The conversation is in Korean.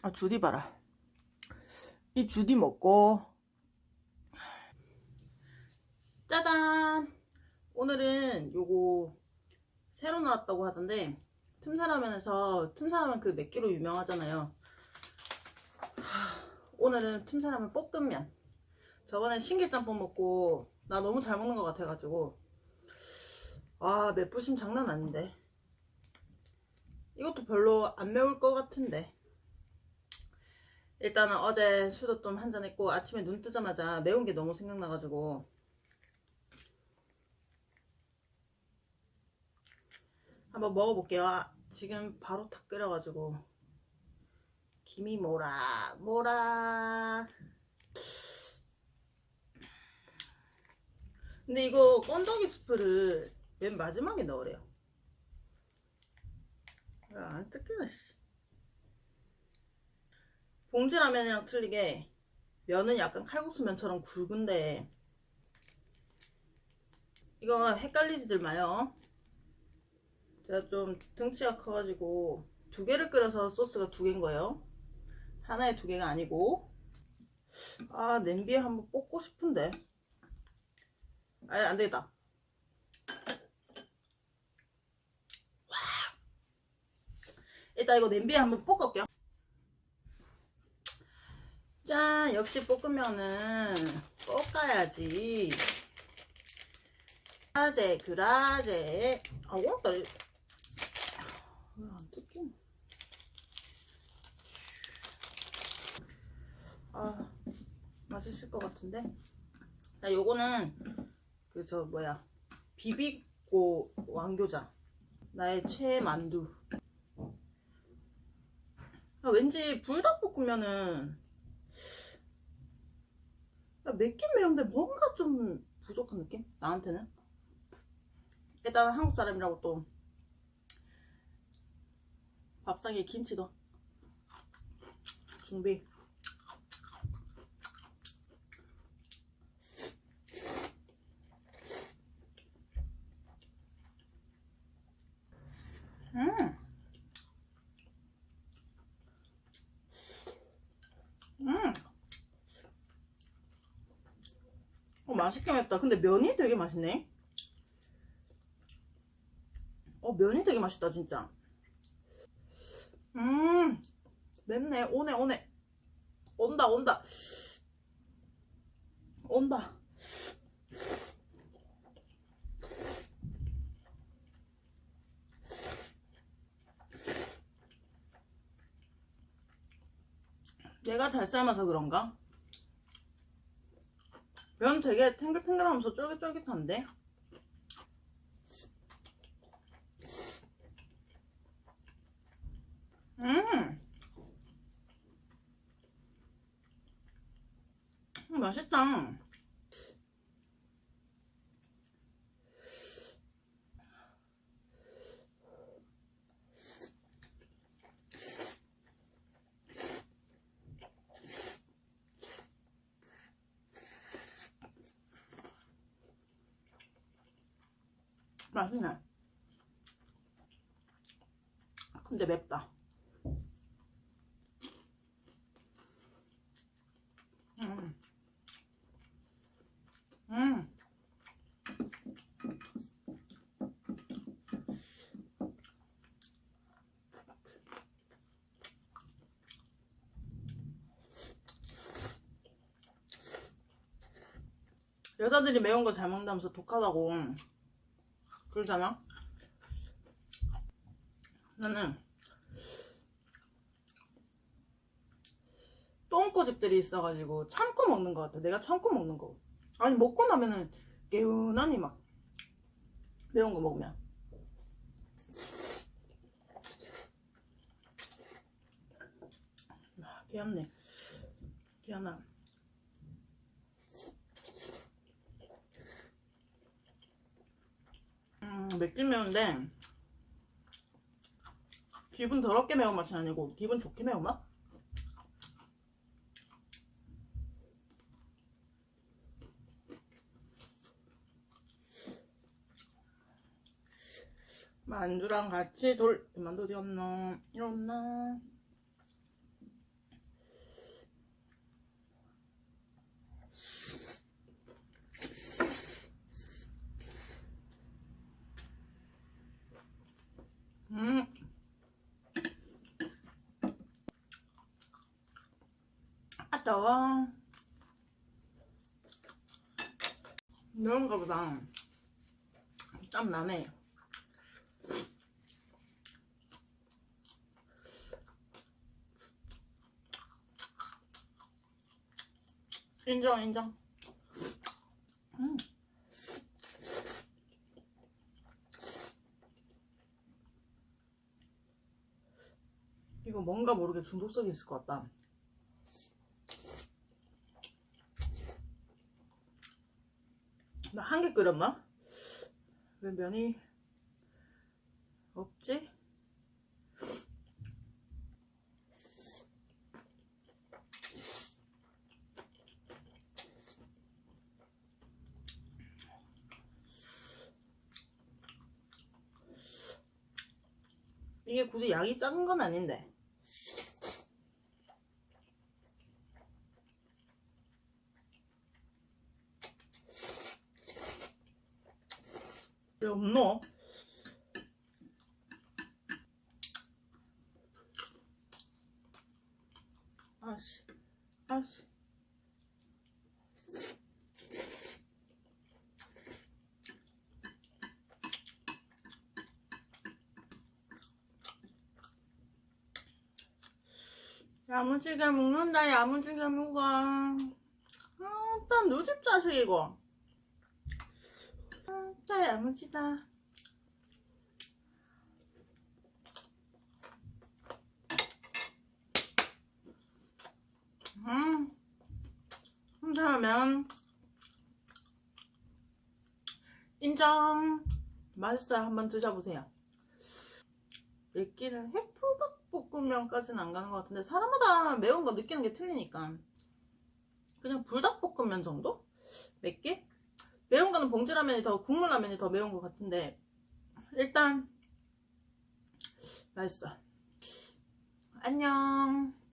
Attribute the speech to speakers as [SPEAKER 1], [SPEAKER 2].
[SPEAKER 1] 아 주디 봐라. 이 주디 먹고. 짜잔! 오늘은 요거 새로 나왔다고 하던데 틈사라면에서 틈사라면 그 맵기로 유명하잖아요. 하, 오늘은 틈사라면 볶음면. 저번에 신길짬뽕 먹고 나 너무 잘 먹는 것 같아가지고. 아 맵부심 장난 아닌데. 이것도 별로 안 매울 것 같은데 일단은 어제 술도 좀 한잔 했고 아침에 눈 뜨자마자 매운 게 너무 생각나가지고 한번 먹어볼게요. 아, 지금 바로 탁 끓여가지고 김이 뭐라 뭐라 근데 이거 건더기 스프를 맨 마지막에 넣으래요. 야, 안 뜯기네, 씨. 봉지라면이랑 틀리게 면은 약간 칼국수 면처럼 굵은데 이거 헷갈리지들 마요. 제가 좀 등치가 커가지고 두 개를 끓여서 소스가 두 개인 거예요. 하나에 두 개가 아니고 아 냄비에 한번 볶고 싶은데 아예 안 되겠다. 일단 이거 냄비에 한번 볶을게요. 짠! 역시 볶으면은 볶아야지. 그라제, 그라제. 아, 오늘따라. 왜안 뜯겨? 아, 맛있을 것 같은데? 자, 요거는 그 저 뭐야. 비비고 왕교자. 나의 최애 만두. 아, 왠지 불닭볶음면은 야, 맵긴 매운데 뭔가 좀 부족한 느낌? 나한테는? 일단 한국 사람이라고 또. 밥상에 김치도. 준비 음 음. 어, 맛있게 맵다. 근데 면이 되게 맛있네. 어, 면이 되게 맛있다, 진짜. 음, 맵네. 오네, 오네. 온다, 온다. 온다. 내가 잘 삶아서 그런가? 면 되게 탱글탱글하면서 쫄깃쫄깃한데? 음! 음, 맛있다. 맛있네. 근데 맵다. 음. 음. 여자들이 매운 거 잘 먹는다면서 독하다고 그러잖아? 나는 똥꼬집들이 있어가지고 참고 먹는 것 같아. 내가 참고 먹는 거. 아니 먹고 나면은 개운하니 막 매운 거 먹으면. 아, 귀엽네. 귀엽나. 음, 맵긴 매운데 기분 더럽게 매운 맛이 아니고 기분 좋게 매운 맛? 만두랑 같이 돌 만두 어디 없나? 이었나? 음. 아, 더워. 이런 거보다 땀 나네. 인정, 인정. 음. 이거 뭔가 모르게 중독성이 있을 것 같다 나 한 개 끓였나? 왜 면이 없지? 이게 굳이 양이 작은 건 아닌데 왜 없노? 아씨, 아씨. 야무지게 먹는다, 야무지게 먹어. 아, 일단 누집 자식 이거. 아, 진짜 야무지다. 음, 그러면 인정. 맛있어요. 한번 드셔보세요. 맵기는 핵불닭볶음면까지는 안 가는 것 같은데 사람마다 매운 거 느끼는 게 틀리니까 그냥 불닭볶음면 정도? 맵게? 매운 거는 봉지라면이 더 국물 라면이 더 매운 것 같은데 일단 맛있어. 안녕